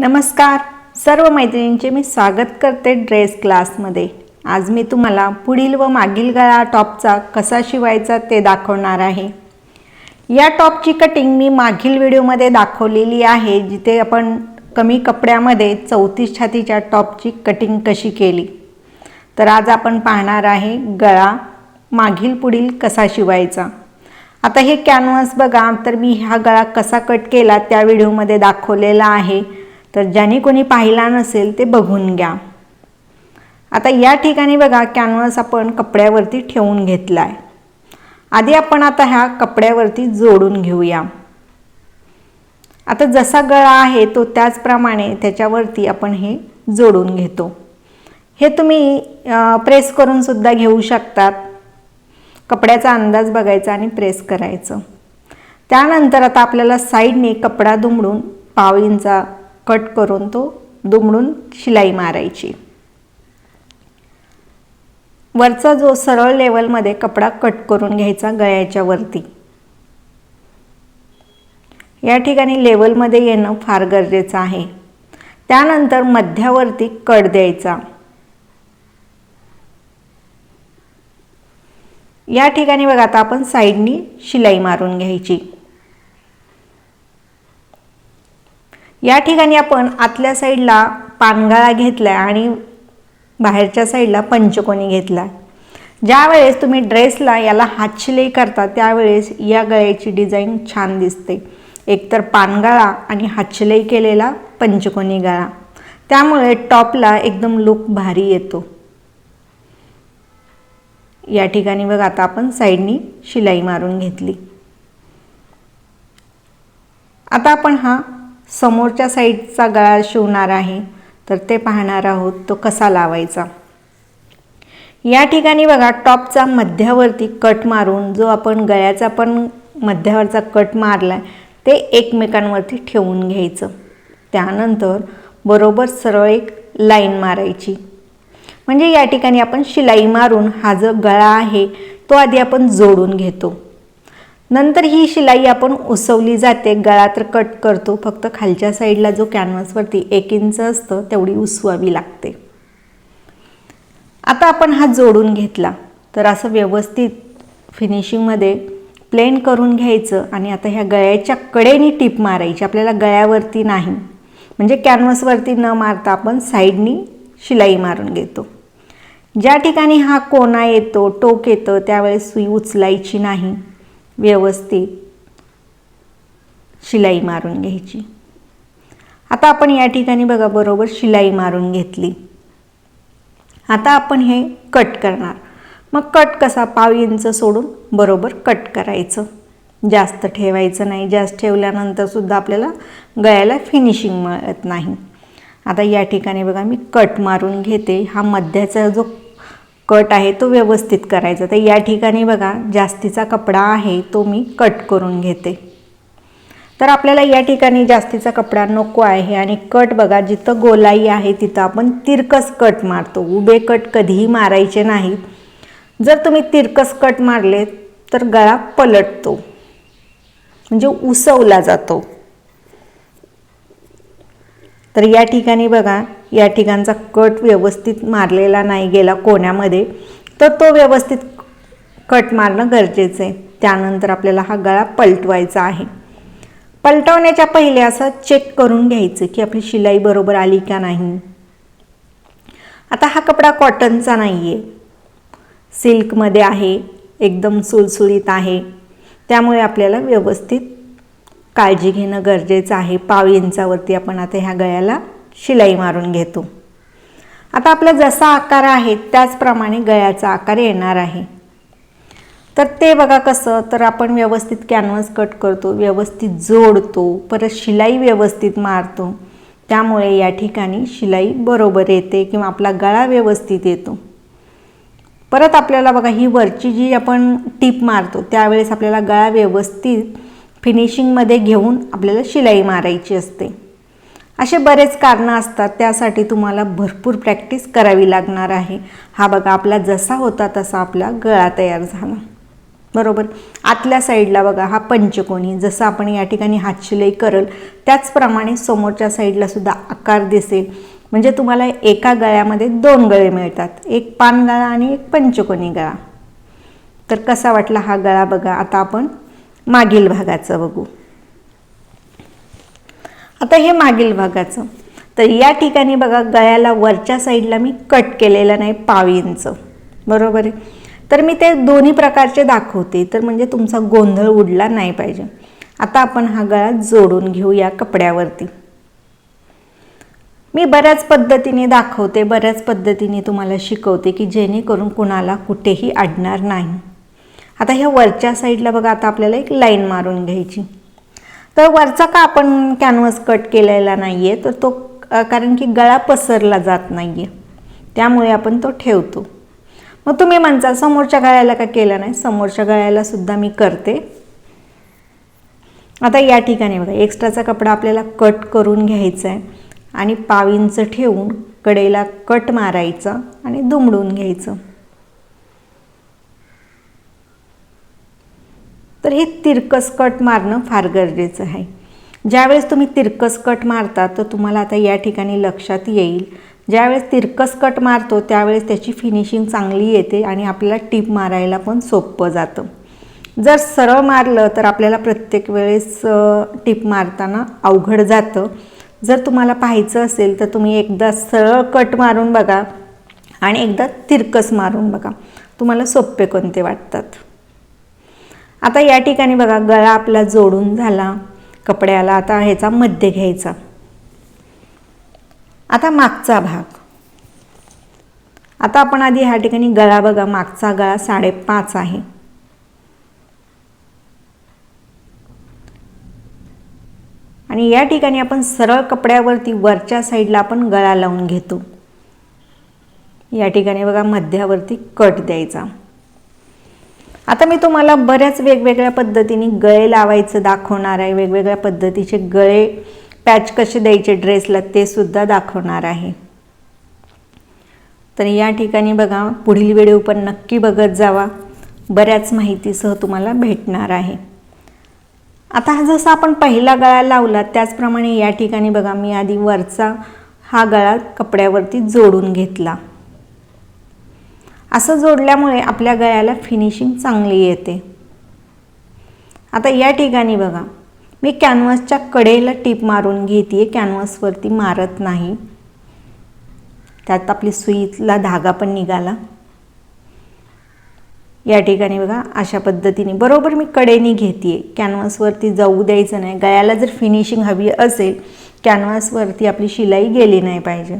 नमस्कार. सर्व मैत्रिणींचे मी स्वागत करते ड्रेस क्लासमध्ये. आज मी तुम्हाला पुढील व मागील गळा टॉपचा कसा शिवायचा ते दाखवणार आहे. या टॉपची कटिंग मी मागील व्हिडिओमध्ये दाखवलेली आहे जिथे आपण कमी कपड्यामध्ये चौतीस छातीच्या टॉपची कटिंग कशी केली. तर आज आपण पाहणार आहे गळा मागील पुढील कसा शिवायचा. आता हे कॅनव्हास बघा तर मी हा गळा कसा कट केला त्या व्हिडिओमध्ये दाखवलेला आहे. तर ज्याने कोणी पाहिला नसेल ते बघून घ्या. आता या ठिकाणी बघा कॅनव्हास आपण कपड्यावरती ठेवून घेतला आहे आधी आपण आता ह्या कपड्यावरती जोडून घेऊया. आता जसा गळा आहे तो त्याचप्रमाणे त्याच्यावरती आपण हे जोडून घेतो. हे तुम्ही प्रेस करून सुद्धा घेऊ शकतात. कपड्याचा अंदाज बघायचा आणि प्रेस करायचं. त्यानंतर आता आपल्याला साईडने कपडा दुमडून पाव इंचा कट करून तो दुमडून शिलाई मारायची. वरचा जो सरळ लेवलमध्ये कपडा कट करून घ्यायचा गळ्याच्या वरती. या ठिकाणी लेवलमध्ये येणं फार गरजेचं आहे. त्यानंतर मध्यावरती कट द्यायचा. या ठिकाणी बघा आता आपण साईडनी शिलाई मारून घ्यायची. या ठिकाणी आपण आतल्या साईडला पानगळा घेतला आणि बाहेरच्या साईडला पंचकोनी घेतला ज्या वेळेस तुम्ही ड्रेसला याला हातशिलाई करता त्यावेळेस या गळ्याची डिझाईन छान दिसते. एकतर पानगळा आणि हातशिलाई केलेला पंचकोनी गळा. त्यामुळे टॉपला एकदम लुक भारी येतो. या ठिकाणी बघ आता आपण साईडनी शिलाई मारून घेतली. आता आपण हा समोरच्या साईडचा गळा शिवणार आहे तर ते पाहणार आहोत तो कसा लावायचा. या ठिकाणी बघा टॉपचा मध्यावरती कट मारून जो आपण गळ्याचा पण मध्यावरचा कट मारला ते एकमेकांवरती ठेवून घ्यायचं. त्यानंतर बरोबर सरळ एक लाईन मारायची. म्हणजे या ठिकाणी आपण शिलाई मारून हा जो गळा आहे तो आधी आपण जोडून घेतो. नंतर ही शिलाई आपण उसवली जाते. गळा तर कट करतो. फक्त खालच्या साईडला जो कॅनव्हासवरती एक इंच असतं तेवढी उसवावी लागते. आता आपण हा जोडून घेतला. तर असं व्यवस्थित फिनिशिंगमध्ये प्लेन करून घ्यायचं आणि आता ह्या गळ्याच्या कडेनी टीप मारायची. आपल्याला गळ्यावरती नाही. म्हणजे कॅनव्हसवरती न मारता आपण साईडनी शिलाई मारून घेतो. ज्या ठिकाणी हा कोना येतो टोक येतं त्यावेळेस सुई उचलायची नाही. व्यवस्थित शिलाई मारून घ्यायची. आता आपण या ठिकाणी बघा बरोबर शिलाई मारून घेतली. आता आपण हे कट करणार. मग कट कसा? पाव इंच सोडून बरोबर कट करायचं. जास्त ठेवायचं नाही. जास्त ठेवल्यानंतर सुद्धा आपल्याला गळ्याला फिनिशिंग मिळत नाही. आता या ठिकाणी बघा मी कट मारून घेते. हा मध्याचा जो कट आहे तो व्यवस्थित करायचा. तर या ठिकाणी बघा जास्तीचा कपडा आहे तो मी कट करून घेते. तर आपल्याला या ठिकाणी जास्तीचा कपडा नको आहे आणि कट बघा जिथं गोलाई आहे तिथं आपण तिरकस कट मारतो. उभे कट कधीही मारायचे नाहीत जर तुम्ही तिरकस कट मारले तर गळा पलटतो. म्हणजे उसवला जातो. तर या ठिकाणी बघा या ठिकाणचा कट व्यवस्थित मारलेला नाही गेला कोण्यामध्ये तर तो व्यवस्थित कट मारणं गरजेचं आहे. त्यानंतर आपल्याला हा गळा पलटवायचा आहे. पलटवण्याच्या पहिले असं चेक करून घ्यायचं की आपली शिलाई बरोबर आली का नाही. आता हा कपडा कॉटनचा नाही आहे सिल्कमध्ये आहे एकदम सुलसुलीत आहे. त्यामुळे आपल्याला व्यवस्थित काळजी घेणं गरजेचं आहे. पाव इंचावरती आपण आता ह्या गळ्याला शिलाई मारून घेतो. आता आपला जसा आकार आहे त्याचप्रमाणे गळ्याचा आकार येणार आहे. तर ते बघा कसं तर आपण व्यवस्थित कॅनव्हास कट करतो व्यवस्थित जोडतो परत शिलाई व्यवस्थित मारतो. त्यामुळे या ठिकाणी शिलाई बरोबर येते किंवा आपला गळा व्यवस्थित येतो. परत आपल्याला बघा ही वरची जी आपण टीप मारतो त्यावेळेस आपल्याला गळा व्यवस्थित फिनिशिंगमध्ये घेऊन आपल्याला शिलाई मारायची असते. असे बरेच कारणं असतात त्यासाठी तुम्हाला भरपूर प्रॅक्टिस करावी लागणार आहे. हा बघा आपला जसा होता तसा आपला गळा तयार झाला. बरोबर? आतल्या साईडला बघा हा पंचकोनी जसं आपण या ठिकाणी हातशिलाई करल त्याचप्रमाणे समोरच्या साईडला सुद्धा आकार दिसेल. म्हणजे तुम्हाला एका गळ्यामध्ये दोन गळे मिळतात एक पान गळा आणि एक पंचकोनी गळा. तर कसा वाटला हा गळा बघा आता आपण मागील भागाचं बघू. आता हे मागील भागाचं. तर या ठिकाणी बघा गळ्याला वरच्या साईडला मी कट केलेलं नाही पाव बरोबर आहे? तर मी ते दोन्ही प्रकारचे दाखवते. तर म्हणजे तुमचा गोंधळ उडला नाही पाहिजे. आता आपण हा गळा जोडून घेऊ या कपड्यावरती. मी बऱ्याच पद्धतीने दाखवते बऱ्याच पद्धतीने तुम्हाला शिकवते की जेणेकरून कुणाला कुठेही अडणार नाही. आता ह्या वरच्या साईडला बघा आता आपल्याला एक लाईन मारून घ्यायची. तर वरचा का आपण कॅनव्हास कट केलेला नाही आहे तर तो कारण की गळा पसरला जात नाही आहे त्यामुळे आपण तो ठेवतो. मग तुम्ही म्हणता समोरच्या गळ्याला का केलं नाही? समोरच्या गळ्याला सुद्धा मी करते. आता या ठिकाणी बघा एक्स्ट्राचा कपडा आपल्याला कट करून घ्यायचा आहे आणि पावींचं ठेवून कडेला कट मारायचा आणि दुमडून घ्यायचं. तर हे तिरकस कट मारणं फार गरजेचं आहे. ज्यावेळेस तुम्ही तिरकस कट मारता तर तुम्हाला आता या ठिकाणी लक्षात येईल. ज्यावेळेस तिरकस कट मारतो त्यावेळेस त्याची फिनिशिंग चांगली येते आणि आपल्याला टीप मारायला पण सोपं जातं. जर सरळ मारलं तर आपल्याला प्रत्येक वेळेस टीप मारताना अवघड जातं. जर तुम्हाला पाहायचं असेल तर तुम्ही एकदा सरळ कट मारून बघा आणि एकदा तिरकस मारून बघा. तुम्हाला सोपे कोणते वाटतात? आता या ठिकाणी बघा गळा आपला जोडून झाला कपड्याला आता ह्याचा मध्य घ्यायचा. आता मागचा भाग. आता आपण आधी ह्या ठिकाणी गळा बघा मागचा गळा साडेपाच आहे. आणि या ठिकाणी आपण सरळ कपड्यावरती वरच्या साईडला आपण गळा लावून घेतो. या ठिकाणी बघा मध्यावरती कट द्यायचा. आता मी तुम्हाला बऱ्याच वेगवेगळ्या पद्धतीने गळे लावायचं दाखवणार आहे. वेगवेगळ्या पद्धतीचे गळे पॅच कसे द्यायचे ड्रेसला ते सुद्धा दाखवणार आहे. तर या ठिकाणी बघा पुढील व्हिडिओ पण नक्की बघत जावा. बऱ्याच माहितीसह तुम्हाला भेटणार आहे. आता हा जसा आपण पहिला गळा लावला त्याचप्रमाणे या ठिकाणी बघा मी आधी वरचा हा गळा कपड्यावरती जोडून घेतला. असं जोडल्यामुळे आपल्या गळ्याला फिनिशिंग चांगली येते. आता या ठिकाणी बघा. मी कॅनव्हासच्या कडेला टीप मारून घेते कॅनव्हासवरती मारत नाही. त्यात आपली सुईतला धागा पण निघाला. या ठिकाणी बघा अशा पद्धतीने. बरोबर मी कडेने घेते कॅनव्हासवरती जाऊ द्यायचं नाही. गळ्याला जर फिनिशिंग हवी असेल कॅनव्हासवरती आपली शिलाई गेली नाही पाहिजे.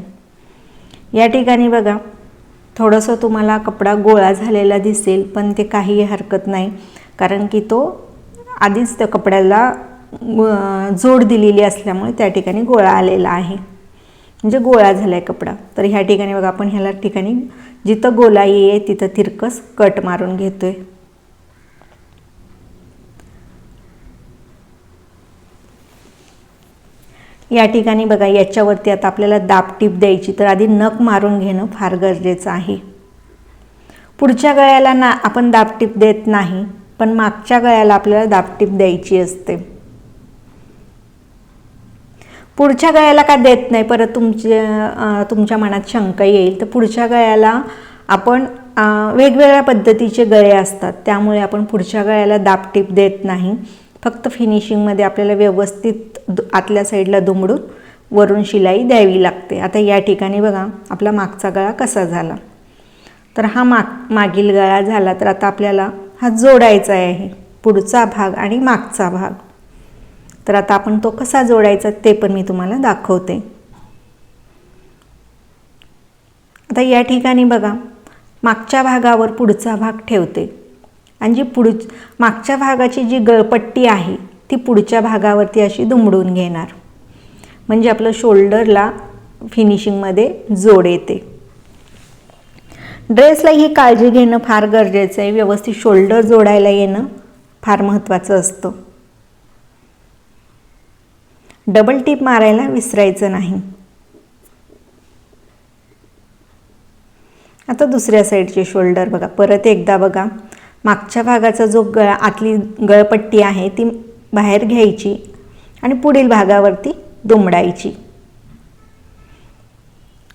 या ठिकाणी बघा. थोडंसं तुम्हाला कपडा गोळा झालेला दिसेल पण ते काही हरकत नाही. कारण की तो आधीच त्या कपड्याला जोड दिलेली असल्यामुळे त्या ठिकाणी गोळा आलेला आहे. म्हणजे गोळा झाला आहे कपडा. तर ह्या ठिकाणी बघा आपण ह्याला ठिकाणी जिथं गोलाई आहे तिथं तिरकस कट मारून घेतो आहे या ठिकाणी बघा याच्यावरती आता आपल्याला दाब टीप द्यायची तर आधी नख मारून घेणं फार गरजेचं आहे. पुढच्या गळ्याला ना आपण दाबटीप देत नाही पण मागच्या गळ्याला आपल्याला दाबटीप द्यायची असते. पुढच्या गळ्याला का देत नाही? परत तुमच्या तुमच्या मनात शंका येईल. तर पुढच्या गळ्याला आपण वेगवेगळ्या पद्धतीचे गळे असतात. त्यामुळे आपण पुढच्या गळ्याला दाबटीप देत नाही. फक्त फिनिशिंगमध्ये आपल्याला व्यवस्थित आतल्या साईडला दुमडून वरून शिलाई द्यावी लागते. आता या ठिकाणी बघा आपला मागचा गळा कसा झाला. तर हा माग मागील गळा झाला तर आता आपल्याला हा जोडायचा आहे. पुढचा भाग आणि मागचा भाग. तर आता आपण तो कसा जोडायचा ते पण मी तुम्हाला दाखवते. आता या ठिकाणी बघा मागच्या भागावर पुढचा भाग ठेवते. आणि जी पुढ मागच्या भागाची जी गळपट्टी आहे ती पुढच्या भागावरती अशी दुमडून घेणार. म्हणजे आपलं शोल्डरला फिनिशिंगमध्ये जोड येते. ड्रेसला ही काळजी घेणं फार गरजेचं आहे. व्यवस्थित शोल्डर जोडायला येणं फार महत्त्वाचं असतं. डबल टीप मारायला विसरायचं नाही. आता दुसऱ्या साईडचे शोल्डर बघा. परत एकदा बघा. मागच्या भागाचा जो गळ आतली गळपट्टी आहे ती बाहेर घ्यायची आणि पुढील भागावरती दुमडायची.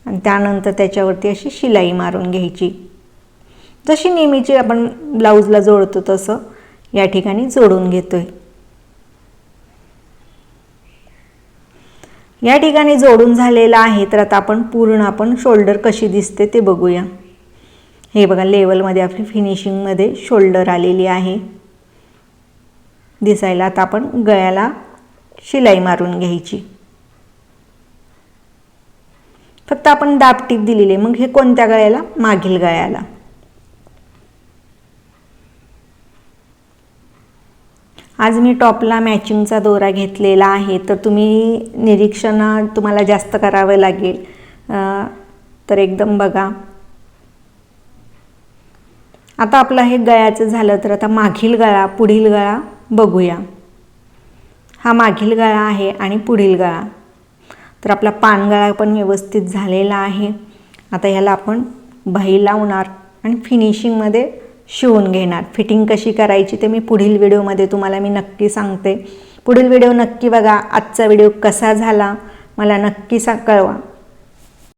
आणि त्यानंतर त्याच्यावरती अशी शिलाई मारून घ्यायची. जशी नेहमीची आपण ब्लाऊजला जोडतो तसं या ठिकाणी जोडून घेतोय. या ठिकाणी जोडून झालेला आहे तर आता आपण पूर्ण आपण शोल्डर कशी दिसते ते बघूया. हे बघा लेवलमध्ये आपली फिनिशिंगमध्ये शोल्डर आलेली आहे. दिसायला आता आपण गळ्याला शिलाई मारून घ्यायची. फक्त आपण दाबटीप दिलेली आहे. मग हे कोणत्या गळ्याला? मागील गळ्याला. आज मी टॉपला मॅचिंगचा दोरा घेतलेला आहे तर तुम्ही निरीक्षण तुम्हाला जास्त करावं लागेल. तर एकदम बघा आता आपलं हे गळ्याचं झालं तर आता मागील गळा पुढील गळा बघूया. हा मागील गळा आहे आणि पुढील गळा. तर आपला पानगळा पण व्यवस्थित झालेला आहे. आता ह्याला आपण बाही लावणार आणि फिनिशिंगमध्ये शिवून घेणार. फिटिंग कशी करायची ते मी पुढील व्हिडिओमध्ये तुम्हाला मी नक्की सांगते. पुढील व्हिडिओ नक्की बघा. आजचा व्हिडिओ कसा झाला मला नक्की सा कळवा.